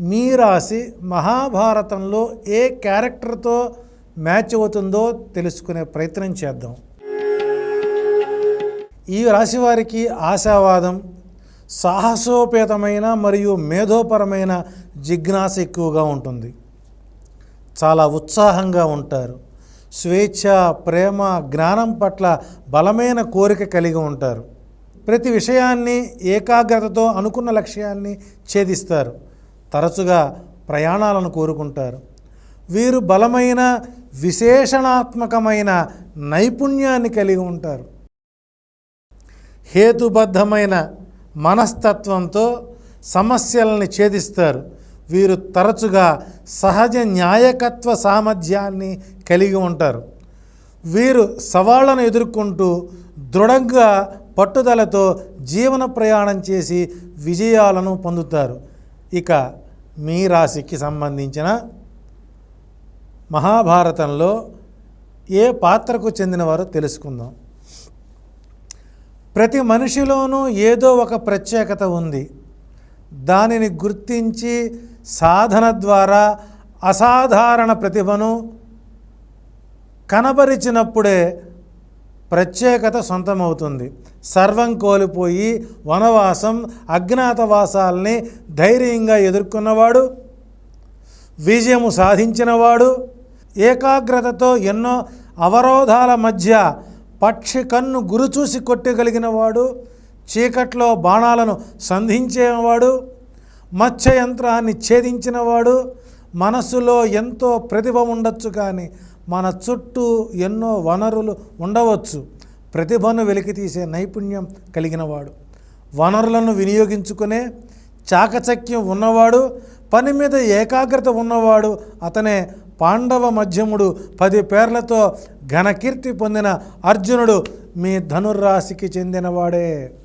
మీ రాశి మహాభారతంలో ఏ క్యారెక్టర్తో మ్యాచ్ అవుతుందో తెలుసుకునే ప్రయత్నం చేద్దాం. ఈ రాశి వారికి ఆశావాదం సాహసోపేతమైన మరియు మేధోపరమైన జిజ్ఞాస ఎక్కువగా ఉంటుంది. చాలా ఉత్సాహంగా ఉంటారు. స్వేచ్ఛ ప్రేమ జ్ఞానం పట్ల బలమైన కోరిక కలిగి ఉంటారు. ప్రతి విషయాన్ని ఏకాగ్రతతో అనుకున్న లక్ష్యాన్ని ఛేదిస్తారు. తరచుగా ప్రయాణాలను కోరుకుంటారు. వీరు బలమైన విశేషణాత్మకమైన నైపుణ్యాన్ని కలిగి ఉంటారు. హేతుబద్ధమైన మనస్తత్వంతో సమస్యలని ఛేదిస్తారు. వీరు తరచుగా సహజ న్యాయకత్వ సామర్థ్యాన్ని కలిగి ఉంటారు. వీరు సవాళ్ళను ఎదుర్కొంటూ దృఢంగా పట్టుదలతో జీవన ప్రయాణం చేసి విజయాలను పొందుతారు. ఇక మీ రాశికి సంబంధించిన మహాభారతంలో ఏ పాత్రకు చెందినవారో తెలుసుకుందాం. ప్రతి మనిషిలోనూ ఏదో ఒక ప్రత్యేకత ఉంది. దానిని గుర్తించి సాధన ద్వారా అసాధారణ ప్రతిభను కనబరిచినప్పుడే ప్రత్యేకత సొంతమవుతుంది. సర్వం కోల్పోయి వనవాసం అజ్ఞాతవాసాల్ని ధైర్యంగా ఎదుర్కొన్నవాడు విజయము సాధించినవాడు ఏకాగ్రతతో ఎన్నో అవరోధాల మధ్య పక్షి కన్ను గురుచూసి కొట్టగలిగిన వాడు చీకట్లో బాణాలను సంధించేవాడు మత్స్య యంత్రాన్ని ఛేదించినవాడు మనస్సులో ఎంతో ప్రతిభ ఉండొచ్చు కానీ మన చుట్టూ ఎన్నో వనరులు ఉండవచ్చు. ప్రతిభను వెలికితీసే నైపుణ్యం కలిగినవాడు. వనరులను వినియోగించుకునే చాకచక్యం ఉన్నవాడు పని మీద ఏకాగ్రత ఉన్నవాడు అతనే పాండవ మధ్యముడు పది పేర్లతో ఘనకీర్తి పొందిన అర్జునుడు మీ ధనుర్రాశికి చెందినవాడే.